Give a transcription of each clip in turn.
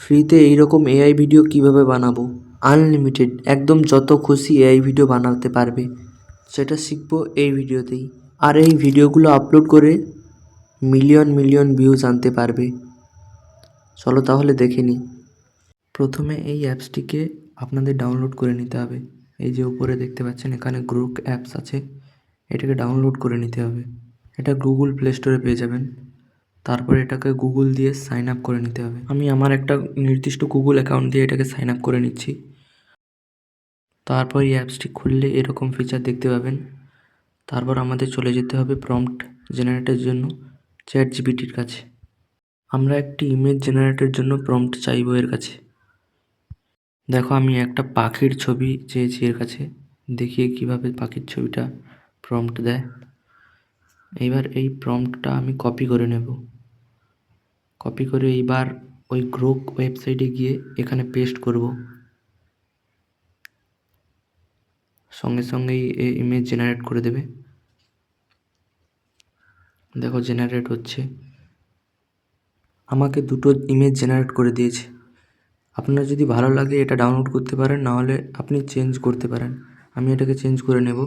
ফ্রিতে এইরকম AI video কীভাবে বানাবো? আনলিমিটেড একদম যত খুশি এআই ভিডিও বানাতে পারবে। সেটা শিখব এই ভিডিওতেই। আর এই ভিডিওগুলো আপলোড করে মিলিয়ন মিলিয়ন ভিউজ আনতে পারবে। চলো তাহলে দেখে নিই প্রথমে এই অ্যাপসটিকে আপনাদের ডাউনলোড করে নিতে হবে। এই যে উপরে দেখতে পাচ্ছেন, এখানে গ্রুপ অ্যাপস আছে। এটাকে ডাউনলোড করে নিতে হবে। এটা গুগল প্লে স্টোরে পেয়ে যাবেন। তারপর এটাকে গুগল দিয়ে সাইন আপ করে নিতে হবে। আমি আমার একটা নির্দিষ্ট গুগল অ্যাকাউন্ট দিয়ে এটাকে সাইন আপ করে নিচ্ছি। তারপর এই অ্যাপসটি খুললে এরকম ফিচার দেখতে পাবেন। তারপর আমাদের চলে যেতে হবে প্রম্পট জেনারেটের জন্য চ্যাট জিপিটির কাছে। আমরা একটি ইমেজ জেনারেটের জন্য প্রম্পট চাইব এর কাছে। দেখো আমি একটা পাখির ছবি চেয়েছি এর কাছে। দেখিয়ে কীভাবে পাখির ছবিটা প্রম্পট দেয়। এইবার এই প্রম্পটটা আমি কপি করে নেব। কপি করে এইবার ওই গ্রোক ওয়েবসাইটে গিয়ে এখানে পেস্ট করব। সঙ্গে সঙ্গেই এ ইমেজ জেনারেট করে দেবে। দেখো জেনারেট হচ্ছে। আমাকে দুটো ইমেজ জেনারেট করে দিয়েছে। আপনার যদি ভালো লাগে এটা ডাউনলোড করতে পারেন নাহলে আপনি চেঞ্জ করতে পারেন। আমি এটাকে চেঞ্জ করে নেব।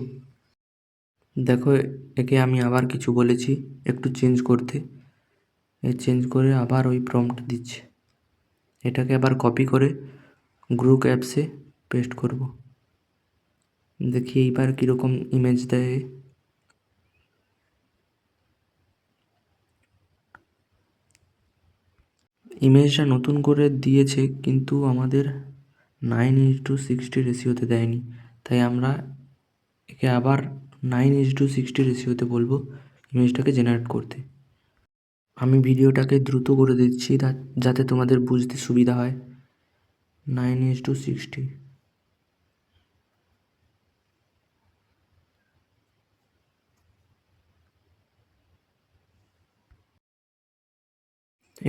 দেখো একে আমি আবার কিছু বলেছি, একটু চেঞ্জ করতে। এ চেঞ্জ করে আবার ওই প্রম্পট দিচ্ছে। এটাকে আবার কপি করে গ্রুপ অ্যাপসে পেস্ট করব। দেখি এইবার কীরকম ইমেজ দেয়। ইমেজটা নতুন করে দিয়েছে কিন্তু আমাদের নাইন ইজ টু সিক্সটি রেশিওতে দেয়নি। তাই আমরা একে আবার নাইন ইজ টু সিক্সটি রেশিওতে বলব ইমেজটাকে জেনারেট করতে। আমি ভিডিওটাকে দ্রুত করে দিচ্ছি যাতে তোমাদের বুঝতে সুবিধা হয়। নাইন ইজ টু সিক্সটি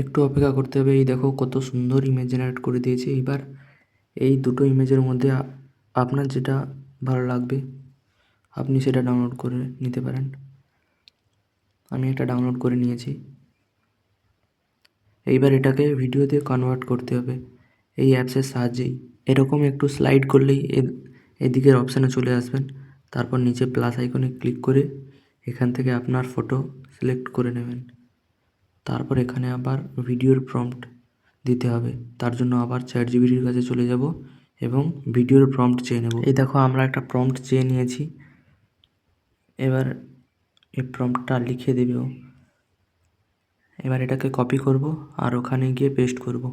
একটু অপেক্ষা করতে হবে, এই দেখো কত সুন্দর ইমেজ জেনারেট করে দিয়েছে। এবার এই দুটো ইমেজের মধ্যে আপনার যেটা ভালো লাগবে, আপনি সেটা ডাউনলোড করে নিতে পারেন। আমি এটা ডাউনলোড করে নিয়েছি। এইবার এটাকে ভিডিওতে কনভার্ট করতে হবে। এই অ্যাপসের সাহায্যেই। এরকম একটু স্লাইড করলেই এদিকের অপশানে চলে আসবেন। তারপর নিচে প্লাস আইকনে ক্লিক করে এখান থেকে আপনার ফটো সিলেক্ট করে নেবেন। তারপর এখানে আবার ভিডিওর প্রম্পট দিতে হবে। তার জন্য আবার চ্যাট জিবিটির কাছে চলে যাব এবং ভিডিওর প্রম্পট চেয়ে নেব। এই দেখো, আমরা একটা প্রম্পট চেয়ে নিয়েছি। এবার এই প্রম্পটটা লিখে দেবে। ও এবার এটাকে কপি করব আর ওখানে গিয়ে পেস্ট করব।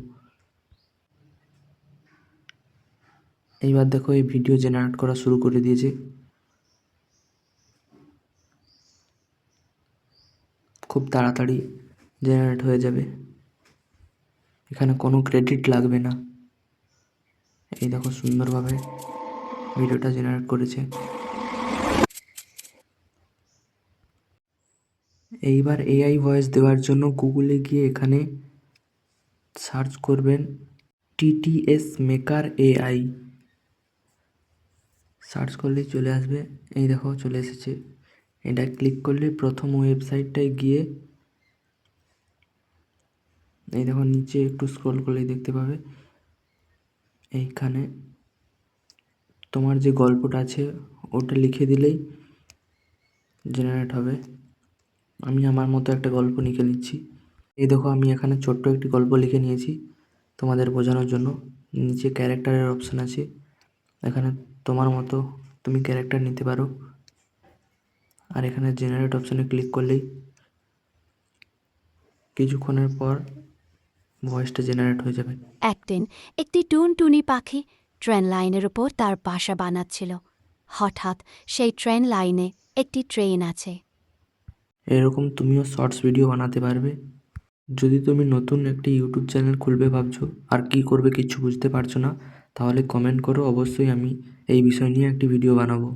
এইবার দেখো এই ভিডিও জেনারেট করা শুরু করে দিয়েছে। খুব তাড়াতাড়ি জেনারেট হয়ে যাবে। এখানে কোনো ক্রেডিট লাগবে না। এই দেখো সুন্দরভাবে ভিডিওটা জেনারেট করেছে। এইবার এআই ভয়েস দেওয়ার জন্য গুগলে গিয়ে এখানে সার্চ করবেন টিটিএস মেকার এআই সার্চ করলেই চলে আসবে। এই দেখো চলে এসেছে। এটা ক্লিক করলে প্রথম ওয়েবসাইটটায় গিয়ে এই দেখো নিচে একটু স্ক্রল করলেই দেখতে পাবে। এইখানে তোমার যে গল্পটা আছে, ওটা লিখে দিলেই জেনারেট হবে। আমি আমার মতো একটা গল্প লিখে নিচ্ছি। এই দেখো, আমি এখানে ছোট্ট একটি গল্প লিখে নিয়েছি তোমাদের বোঝানোর জন্য। নিচে ক্যারেক্টারের অপশান আছে। এখানে তোমার মতো তুমি ক্যারেক্টার নিতে পারো। আর এখানে জেনারেট অপশানে ক্লিক করলেই কিছুক্ষণের পর ভয়েসটা জেনারেট হয়ে যাবে। একদিন একটি টুনটুনি পাখি ট্রেন লাইনের উপর তার বাসা বানাচ্ছিল। হঠাৎ সেই ট্রেন লাইনে একটি ট্রেন আছে। এরকম তুমিও শর্টস ভিডিও বানাতে পারবে। যদি তুমি নতুন একটি ইউটিউব চ্যানেল খুলবে ভাবছ, আর কি করবে কিছু বুঝতে পারছ না, তাহলে কমেন্ট করো। অবশ্যই আমি এই বিষয় নিয়ে একটি ভিডিও বানাবো।